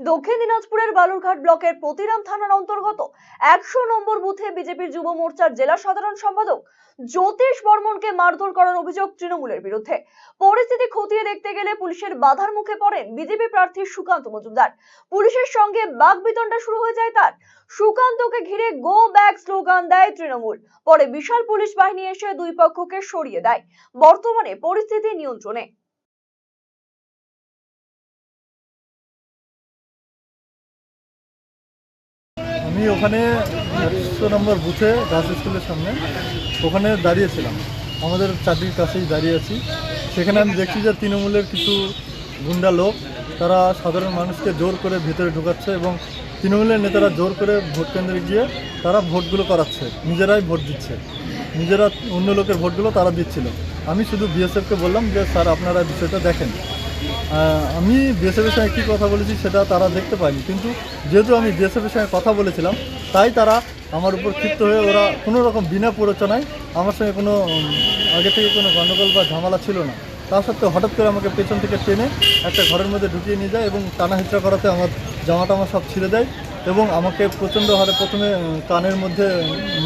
দক্ষিণ দিনাজপুরের বালুরঘাট ব্লকের প্রতিরাম থানার অন্তর্গত একশো নম্বর বুথে বিজেপির যুব মোর্চার জেলা সাধারণ সম্পাদক জ্যোতিষ বর্মনকে মারধর করার অভিযোগ তৃণমূলের বিরুদ্ধে। পরিস্থিতি খতিয়ে দেখতে গেলে পুলিশের বাধার মুখে পড়েন বিজেপি প্রার্থী সুকান্ত মজুমদার। পুলিশের সঙ্গে বাগবিতণ্ডা শুরু হয়ে যায় তার। সুকান্তকে ঘিরে গো ব্যাক স্লোগান দেয় তৃণমূল। পরে বিশাল পুলিশ বাহিনী এসে দুই পক্ষকে সরিয়ে দেয়। বর্তমানে পরিস্থিতি নিয়ন্ত্রণে। আমি ওখানে একশো নম্বর বুথে গার্লস স্কুলের সামনে ওখানে দাঁড়িয়েছিলাম। আমাদের চাকরির কাছেই দাঁড়িয়ে আছি। সেখানে আমি দেখছি যে তৃণমূলের কিছু গুন্ডা লোক, তারা সাধারণ মানুষকে জোর করে ভেতরে ঢুকাচ্ছে এবং তৃণমূলের নেতারা জোর করে ভোট কেন্দ্রে গিয়ে তারা ভোটগুলো করাচ্ছে, নিজেরাই ভোট দিচ্ছে। নিজেরা অন্য লোকের ভোটগুলো তারা দিচ্ছিল। আমি শুধু বিএসএফকে বললাম যে, স্যার, আপনারা বিষয়টা দেখেন। আমি বিএসএফের সঙ্গে কী কথা বলেছি সেটা তারা দেখতে পায়নি। কিন্তু যেহেতু আমি বিএসএফের সঙ্গে কথা বলেছিলাম, তাই তারা আমার উপর ক্ষিপ্ত হয়ে ওরা কোনো রকম বিনা প্ররোচনায় আমার সঙ্গে কোনো আগে থেকে কোনো গণ্ডগোল বা ঝামেলা ছিল না। তা সত্ত্বেও হঠাৎ করে আমাকে পেছন থেকে টেনে একটা ঘরের মধ্যে ঢুকিয়ে নিয়ে যায় এবং টানা হিচড়া করাতে আমার জামাটা আমার সব ছিঁড়ে দেয়। এবং আমাকে প্রচণ্ড হারে প্রথমে কানের মধ্যে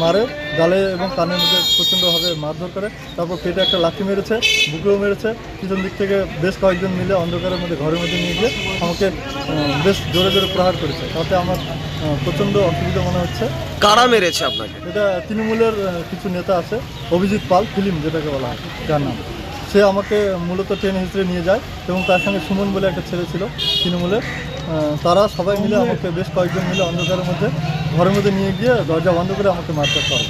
মারে গালে এবং কানের মধ্যে প্রচণ্ডভাবে মারধর করে তারপর পেটে একটা লাঠি মেরেছে বুকেও মেরেছে পিছন দিক থেকে বেশ কয়েকজন মিলে অন্ধকারের মধ্যে ঘরের মধ্যে নিয়ে গিয়ে আমাকে বেশ জোরে জোরে প্রহার করেছে। তাতে আমার প্রচণ্ড অসুবিধা মনে হচ্ছে। কারা মেরেছে আপনাকে? এটা তৃণমূলের কিছু নেতা আছে অভিজিৎ পাল ফিল্ম যেটাকে বলা হয় যার নাম। সে আমাকে মূলত ট্রেন হিসেবে নিয়ে যায় এবং তার সঙ্গে সুমন বলে একটা ছেলে ছিল তৃণমূলের তারা সবাই মিলে আমাকে বেশ কয়েকজন মিলে অন্ধকারের মধ্যে ঘরের মধ্যে নিয়ে গিয়ে দরজা বন্ধ করে আমাকে মারতে করে।